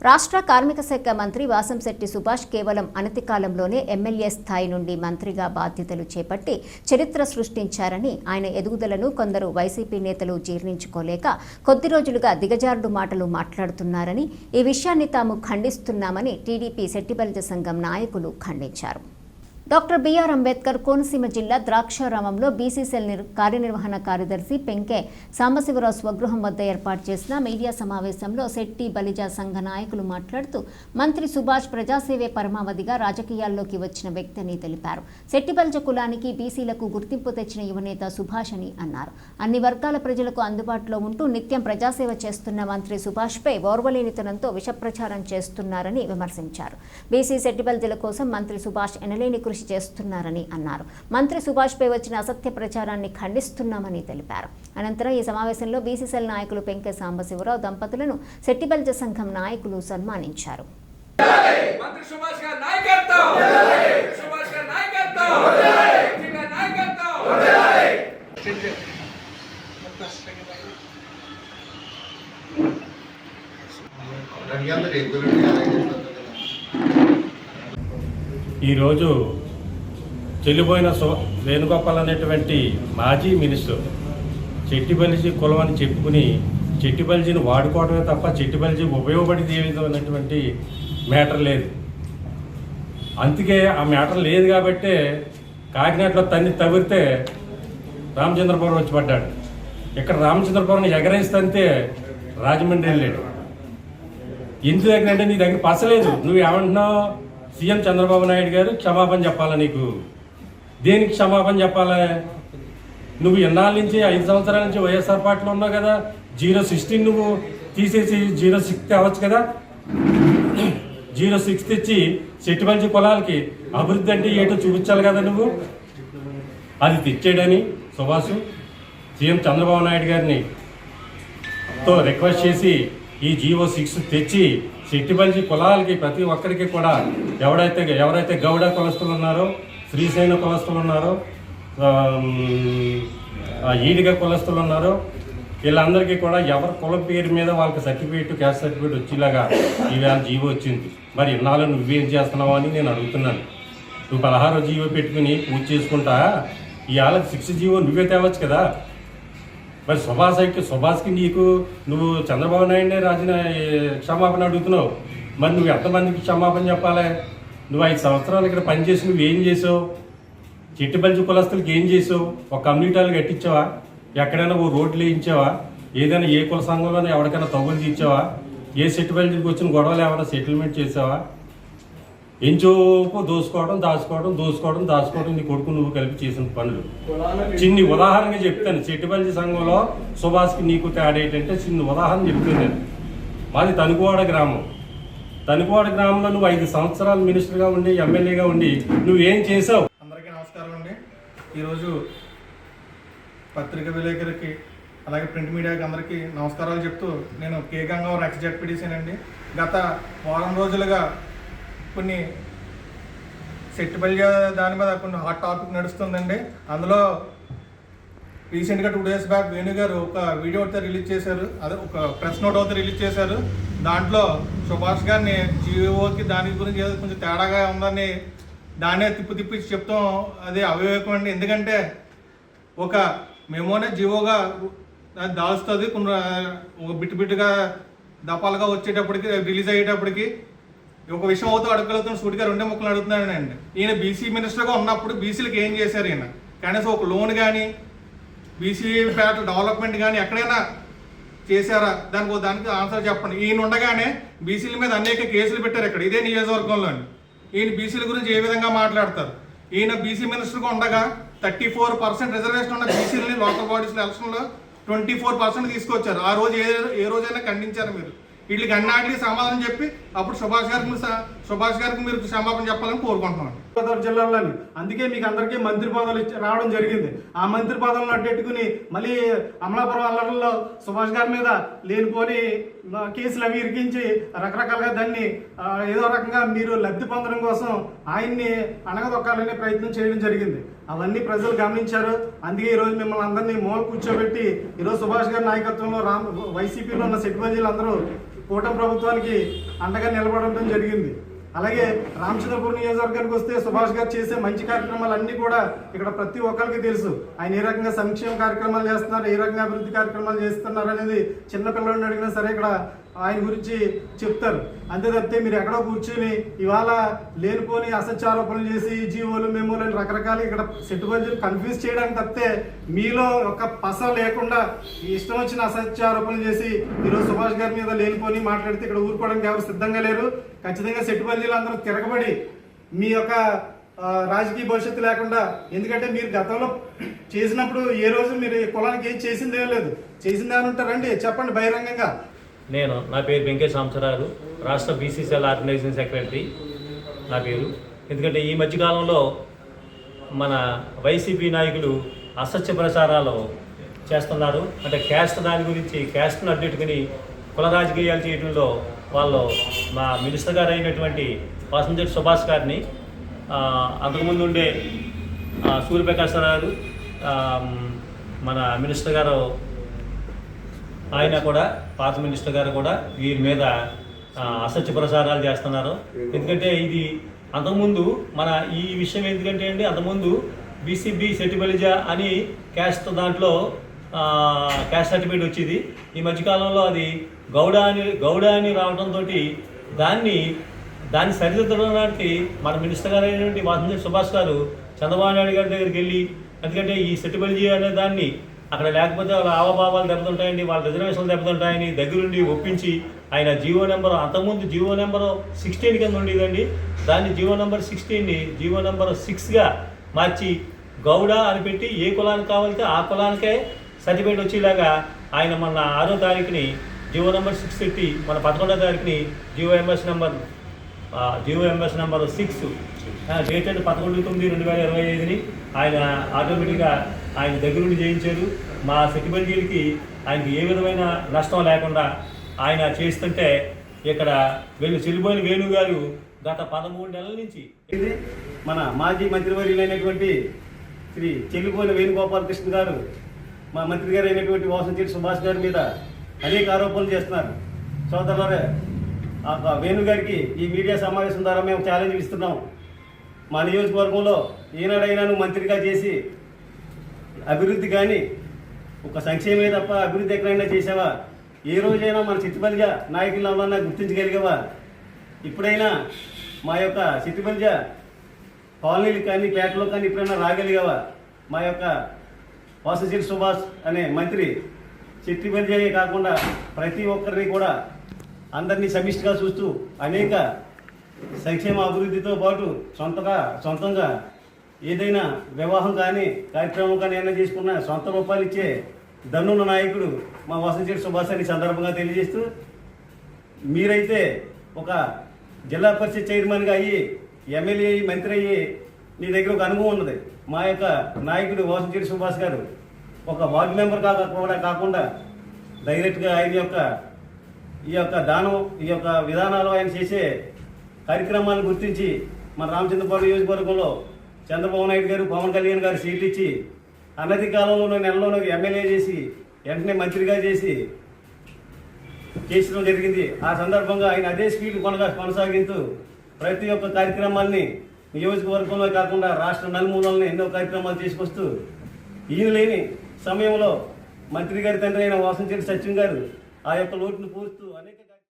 రాష్ట్ర కార్మిక శాఖ మంత్రి వాసంశెట్టి సుభాష్ కేవలం అనతి కాలంలోనే ఎమ్మెల్యే స్థాయి నుండి మంత్రిగా బాధ్యతలు చేపట్టి చరిత్ర సృష్టించారని ఆయన ఎదుగుదలను కొందరు వైసీపీ నేతలు జీర్ణించుకోలేక కొద్ది రోజులుగా దిగజారుడు మాటలు మాట్లాడుతున్నారని ఈ విషయాన్ని తాము ఖండిస్తున్నామని టీడీపీ శెట్టిబలిజ సంఘం నాయకులు ఖండించారు. డాక్టర్ బిఆర్ అంబేద్కర్ కోనసీమ జిల్లా ద్రాక్షారామంలో బీసీసీఎల్ కార్యనిర్వహణ కార్యదర్శి పెంకే సాంబశివరావు స్వగృహం వద్ద ఏర్పాటు చేసిన మీడియా సమావేశంలో శెట్టి బలిజా సంఘ నాయకులు మాట్లాడుతూ మంత్రి సుభాష్ ప్రజాసేవే పరమావధిగా రాజకీయాల్లోకి వచ్చిన వ్యక్తి అని తెలిపారు. శెట్టి బలిజ కులానికి బీసీలకు గుర్తింపు తెచ్చిన యువనేత సుభాష్ అని అన్నారు. అన్ని వర్గాల ప్రజలకు అందుబాటులో ఉంటూ నిత్యం ప్రజాసేవ చేస్తున్న మంత్రి సుభాష్పై ఓర్వలేనితనంతో విషప్రచారం చేస్తున్నారని విమర్శించారు. బీసీ సెట్టిబల్జల కోసం మంత్రి సుభాష్ ఎనలేని కృషి చేస్తున్నారని అన్నారు. మంత్రి సుభాష్పై వచ్చిన అసత్య ప్రచారాన్ని ఖండిస్తున్నామని తెలిపారు. అనంతరం ఈ సమావేశంలో బీసీసీఎల్ నాయకులు పెంకె సాంబశివరావు దంపతులను సెట్టిబల్జ సంఘం నాయకులు సన్మానించారు. మంత్రి సుభాష్ గారి నాయకత్వం! సుభాష్ గారి నాయకత్వం! మంత్రి గారి నాయకత్వం రంగాలు రెగ్యులర్గా అలాగే చేస్తారు ఈరోజు చెల్లిపోయిన సో వేణుగోపాల్ అనేటువంటి మాజీ మినిస్టర్ చెట్టిబలిజీ కులం అని చెప్పుకుని చెట్టిబలిజీని వాడుకోవడమే తప్ప చెట్టిబలిజీ ఉపయోగపడేది ఏ అనేటువంటి మ్యాటర్ లేదు. అందుకే ఆ మ్యాటర్ లేదు కాబట్టే కాకినాడలో తన్ని తవిరితే రామచంద్రపురం వచ్చి పడ్డాడు. ఇక్కడ రామచంద్రపురం ఎగరేస్తే రాజమండ్రి వెళ్ళాడు. ఎందు దగ్గర అంటే నీ దగ్గర పసలేదు నువ్వు ఏమంటున్నావు సీఎం చంద్రబాబు నాయుడు గారు క్షమాపణ చెప్పాలా నీకు? దేనికి క్షమాపణ చెప్పాలి? నువ్వు ఎన్నాళ్ళ నుంచి ఐదు సంవత్సరాల నుంచి వైఎస్ఆర్ పార్టీలో ఉన్నావు కదా జీరో సిక్స్టీన్ నువ్వు తీసేసి జీరో సిక్స్ తేవచ్చు కదా? జీరో సిక్స్ తెచ్చి సెట్టిమంచి పొలాలకి అభివృద్ధి అంటే ఏటో చూపించాలి కదా నువ్వు? అది తెచ్చాడని సుభాష్ సీఎం చంద్రబాబు నాయుడు గారిని తో రిక్వెస్ట్ చేసి ఈ జీవో సిక్స్ తెచ్చి సెట్టిబంచి కులాలకి ప్రతి ఒక్కరికి కూడా ఎవడైతే ఎవరైతే గౌడ కులస్తులు ఉన్నారో శ్రీశైన కులస్తులు ఉన్నారో. ఈడిగ కులస్తులు ఉన్నారో. వీళ్ళందరికీ కూడా ఎవరి కుల పేరు మీద వాళ్ళకి సర్టిఫికేట్ క్యాస్ట్ సర్టిఫికేట్ వచ్చేలాగా ఈవేళ జీవో వచ్చింది. మరి ఇన్నాళ్ళు నువ్వేం చేస్తున్నావు అని నేను అడుగుతున్నాను. నువ్వు పదహారో జీవో పెట్టుకుని పూజ చేసుకుంటా ఇవాళ సిక్స్ జీవో నువ్వే తేవచ్చు కదా. మరి సుభాష్కి సుభాష్కి నీకు నువ్వు చంద్రబాబు నాయుడునే రాజీనా క్షమాపణ అడుగుతున్నావు. మరి నువ్వు ఎంతమందికి క్షమాపణ చెప్పాలి? నువ్వు ఐదు సంవత్సరాలు ఇక్కడ పనిచేసి నువ్వు ఏం చేసావు? చిట్టుపంచి కులస్తులకి ఏం చేసావు? ఒక కమ్యూనిటీలు కట్టించావా? ఎక్కడైనా ఓ రోడ్లు వేయించావా ఏదైనా ఏ కుల సంఘంలో ఎవరికైనా తగులు తీర్చావా? ఏ సెటిల్మెంట్కి వచ్చిన గొడవలు ఏమైనా సెటిల్మెంట్ చేసావా? ఎంచోపు దోసుకోవడం దాచుకోవడం దోసుకోవడం దాచుకోవడం నీ కొడుకు నువ్వు కలిపి చేసిన పనులు. చిన్ని ఉదాహరణగా చెప్తాను. చెట్టుపల్లి సంఘంలో సుభాష్కి నీకు తేడా ఏంటంటే చిన్న ఉదాహరణ చెప్తాను నేను మాది తనుకువాడ గ్రామం. తనుకువాడ గ్రామంలో నువ్వు ఐదు సంవత్సరాలు మినిస్టర్గా ఉండి ఎమ్మెల్యేగా ఉండి నువ్వేం చేసావు? అందరికీ నమస్కారం అండి. ఈరోజు పత్రిక విలేకరికి అలాగే ప్రింట్ మీడియాకి అందరికీ నమస్కారాలు చెప్తూ నేను కే గంగావరం ఎక్స్ జడ్పీడీసీనండి గత వారం రోజులుగా కొన్ని సెట్టిపల్లి దాని మీద కొన్ని హాట్ టాపిక్ నడుస్తుందండి. అందులో రీసెంట్గా టూ డేస్ బ్యాక్ వేణు గారు ఒక వీడియో అయితే రిలీజ్ చేశారు. అదే ఒక ప్రెస్ నోట్ అయితే రిలీజ్ చేశారు. దాంట్లో సుభాష్ గారిని జియోకి దాని గురించి ఏదో కొంచెం తేడాగా ఉందని దాన్నే తిప్పి తిప్పి చెప్తాం. అది అవివేకం అండి. ఎందుకంటే ఒక మేమోనే జియోగా అది దాల్స్తుంది కొన్ని ఒక బిట్టు బిట్టుగా దపాలుగా వచ్చేటప్పటికి రిలీజ్ అయ్యేటప్పటికి ఒక విషయం అవుతూ అడగలుగుతున్న సూటిగా రెండే ముక్కలు అడుగుతున్నానండి అండి ఈయన బీసీ మినిస్టర్గా ఉన్నప్పుడు బీసీలకు ఏం చేశారు ఈయన? కనీసం ఒక లోన్ కానీ బీసీ పేట డెవలప్మెంట్ కానీ ఎక్కడైనా చేశారా దానికి దానికి ఆన్సర్ చెప్పండి. ఈయన ఉండగానే బీసీల మీద అనేక కేసులు పెట్టారు ఇక్కడ. ఇదే నియోజకవర్గంలో ఈయన బీసీల గురించి ఏ విధంగా మాట్లాడతారు? ఈయన బీసీ మినిస్టర్గా ఉండగా థర్టీ ఫోర్ పర్సెంట్ రిజర్వేషన్ ఉన్న బీసీలని లోకల్ బాడీస్ ఎలక్షన్లో ట్వంటీ ఫోర్ పర్సెంట్ తీసుకొచ్చారు. ఆ రోజు ఏ ఏ రోజైనా ఖండించారు మీరు. వీళ్ళకి అన్నాటికి సమాధానం చెప్పి అప్పుడు సుభాష్ గారికి సుభాష్ గారికి మీరు క్షమాపణ చెప్పాలని కోరుకుంటున్నాను గోదావరి జిల్లాలోని. అందుకే మీకు అందరికీ మంత్రి పదవులు రావడం జరిగింది. ఆ మంత్రి పదవులను అడ్డెట్టుకుని మళ్ళీ అమలాపురం అల్లర్లలో సుభాష్ గారి మీద లేనిపోని కేసులు అవి ఇరికించి రకరకాలుగా దాన్ని ఏదో రకంగా మీరు లబ్ధి పొందడం కోసం ఆయన్ని అణగదొక్కాలనే ప్రయత్నం చేయడం జరిగింది. అవన్నీ ప్రజలు గమనించారు. అందుకే ఈరోజు మిమ్మల్ని అందరినీ మూల కూర్చోబెట్టి ఈరోజు సుభాష్ గారి నాయకత్వంలో రామ్ వైసీపీలో ఉన్న సెట్టిబంజీలు అందరూ కూటమి ప్రభుత్వానికి అండగా నిలబడటం జరిగింది. అలాగే రామచంద్రపురం నియోజకవర్గానికి వస్తే సుభాష్ గారు చేసే మంచి కార్యక్రమాలు అన్నీ కూడా ఇక్కడ ప్రతి ఒక్కరికి తెలుసు. ఆయన ఏ రకంగా సంక్షేమ కార్యక్రమాలు చేస్తున్నారు ఏ రకంగా అభివృద్ధి కార్యక్రమాలు చేస్తున్నారు అనేది చిన్నపిల్లడిని అడిగినా సరే ఇక్కడ ఆయన గురించి చెప్తారు. అంతే తప్పితే మీరు ఎక్కడో కూర్చుని ఇవాళ లేనిపోని అసత్యారోపణలు చేసి జీవోలు మెమోలు అని రకరకాల ఇక్కడ సెట్టుబడి కన్ఫ్యూజ్ చేయడానికి తప్పితే మీలో ఒక పస లేకుండా ఇష్టం వచ్చిన అసత్యారోపణలు చేసి ఈరోజు సుభాష్ గారి మీద లేనిపోని మాట్లాడితే ఇక్కడ ఊరుకోవడానికి ఎవరు సిద్ధంగా లేరు. ఖచ్చితంగా సెట్టుబల్లీలు అందరూ తిరగబడి మీ యొక్క రాజకీయ భవిష్యత్తు లేకుండా ఎందుకంటే మీరు గతంలో చేసినప్పుడు ఏ రోజు మీరు కులానికి ఏం చేసిందే లేదు. చేసిందే అని ఉంటారండి చెప్పండి బహిరంగంగా. నేను నా పేరు వెంకటేష్ రామచరారు రాష్ట్ర బీసీసీఎల్ ఆర్గనైజింగ్ సెక్రటరీ నా పేరు. ఎందుకంటే ఈ మధ్యకాలంలో మన వైసీపీ నాయకులు అసత్య ప్రచారాలు చేస్తున్నారు. అంటే క్యాస్ట్ దాని గురించి క్యాస్ట్ను అడ్డెట్టుకుని కుల రాజకీయాలు చేయడంలో వాళ్ళు మా మినిస్టర్ గారు అయినటువంటి వాసంజెట్ సుభాష్ గారిని అంతకుముందు ఉండే సూర్యప్రకాశ్ గారు మన మినిస్టర్ గారు ఆయన కూడా పాత మినిస్టర్ గారు కూడా వీరి మీద అసత్య ప్రసారాలు చేస్తున్నారు. ఎందుకంటే ఇది అంతకుముందు మన ఈ విషయం ఎందుకంటే అండి అంతకుముందు బీసీబీ సెటిబలిజా అని క్యాస్ట్ దాంట్లో క్యాస్ట్ సర్టిఫికేట్ వచ్చేది. ఈ మధ్యకాలంలో అది గౌడ అని గౌడ అని రావడంతో దాన్ని దాన్ని సరిదిద్దడానికి మన మినిస్టర్ గారు అయినటువంటి వాసంజీ సుభాష్ గారు చంద్రబాబు నాయుడు గారి దగ్గరికి వెళ్ళి ఎందుకంటే ఈ సెటిబలిజీ అనే దాన్ని అక్కడ లేకపోతే వాళ్ళ ఆవభావాలు దెబ్బతింటాయండి వాళ్ళ రిజర్వేషన్లు దెబ్బతింటాయని దగ్గరుండి ఒప్పించి ఆయన జీవో నెంబర్ అంతకుముందు జీవో నెంబర్ సిక్స్టీన్ కింద ఉండేదండి. దాన్ని జీవో నెంబర్ సిక్స్టీన్ని జీవో నెంబర్ సిక్స్గా మార్చి గౌడ అని పెట్టి ఏ కులానికి కావాలితే ఆ కులానికే సర్టిఫికేట్ వచ్చేలాగా ఆయన మన ఆరో తారీఖుని జీవో నెంబర్ సిక్స్ పెట్టి మన పదకొండో తారీఖుని GO MS number GO MS number six dated పదకొండు తొమ్మిది రెండు వేల ఇరవై ఐదుని ఆయన ఆటోమేటిక్గా ఆయన దగ్గరుండి చేయించారు. మా సెక్యూరిటీలకి ఆయనకి ఏ విధమైన నష్టం లేకుండా ఆయన చేస్తుంటే ఇక్కడ వీళ్ళు చెల్లిపోయిన వేణు గారు గత పదమూడు నెలల నుంచి ఇది మన మాజీ మంత్రివర్యులైనటువంటి శ్రీ చెల్లిపోయిన వేణుగోపాలకృష్ణ గారు మా మంత్రి గారు అయినటువంటి వాసంచేటి సుభాష్ గారి మీద అనేక ఆరోపణలు చేస్తున్నారు. సోదరులరే వేణు గారికి ఈ మీడియా సమావేశం ద్వారా మేము ఛాలెంజ్ ఇస్తున్నాం మా నియోజకవర్గంలో ఈనాడైనా నువ్వు మంత్రిగా చేసి అభివృద్ధి కానీ ఒక సంక్షేమే తప్ప అభివృద్ధి ఎక్కడైనా చేసావా ఏ రోజైనా మన చిత్తిపల్లిజ నాయకులు ఎవరన్నా గుర్తించగలిగావా? ఇప్పుడైనా మా యొక్క చిత్తిపల్లిజ కాలనీలు కానీ పేటలో కానీ ఇప్పుడైనా రాగలిగావా? మా యొక్క వాసశిల్ సుభాష్ అనే మంత్రి చిట్టిబలిజే కాకుండా ప్రతి ఒక్కరిని కూడా అందరినీ సమిష్టిగా చూస్తూ అనేక సంక్షేమ అభివృద్ధితో పాటు సొంతగా సొంతంగా ఏదైనా వివాహం కానీ కార్యక్రమం కానీ ఏమైనా చేసుకున్న సొంత రూపాయలు ఇచ్చే దన్నున్న నాయకుడు మా వసంతశేఖర్ సుభాష్ అని సందర్భంగా తెలియజేస్తూ మీరైతే ఒక జిల్లా పరిషత్ చైర్మన్గా అయ్యి ఎమ్మెల్యే అయ్యి మంత్రి అయ్యి నీ దగ్గర ఒక అనుభవం ఉన్నది. మా యొక్క నాయకుడు వసంతశేఖర్ సుభాష్ గారు ఒక వార్డు మెంబర్ కాక కూడా కాకుండా డైరెక్ట్గా ఆయన యొక్క ఈ యొక్క దానం ఈ యొక్క విధానాలు ఆయన చేసే కార్యక్రమాలను గుర్తించి మన రామచంద్రపురం నియోజకవర్గంలో చంద్రబాబు నాయుడు గారు పవన్ కళ్యాణ్ గారు సీట్లు ఇచ్చి అనతి కాలంలోనూ నెలలోనూ ఎమ్మెల్యే చేసి వెంటనే మంత్రిగా చేసి చేసడం జరిగింది. ఆ సందర్భంగా ఆయన అదే స్పీడ్ కొనగా కొనసాగిస్తూ ప్రతి ఒక్క కార్యక్రమాన్ని నియోజకవర్గంలో కాకుండా రాష్ట్ర నలుమూలలను ఎన్నో కార్యక్రమాలు తీసుకొస్తూ ఈయన లేని సమయంలో మంత్రి గారి తండ్రి అయిన వాసంచేటి సత్యం గారు ఆ యొక్క లోటును పూర్తూ అనేక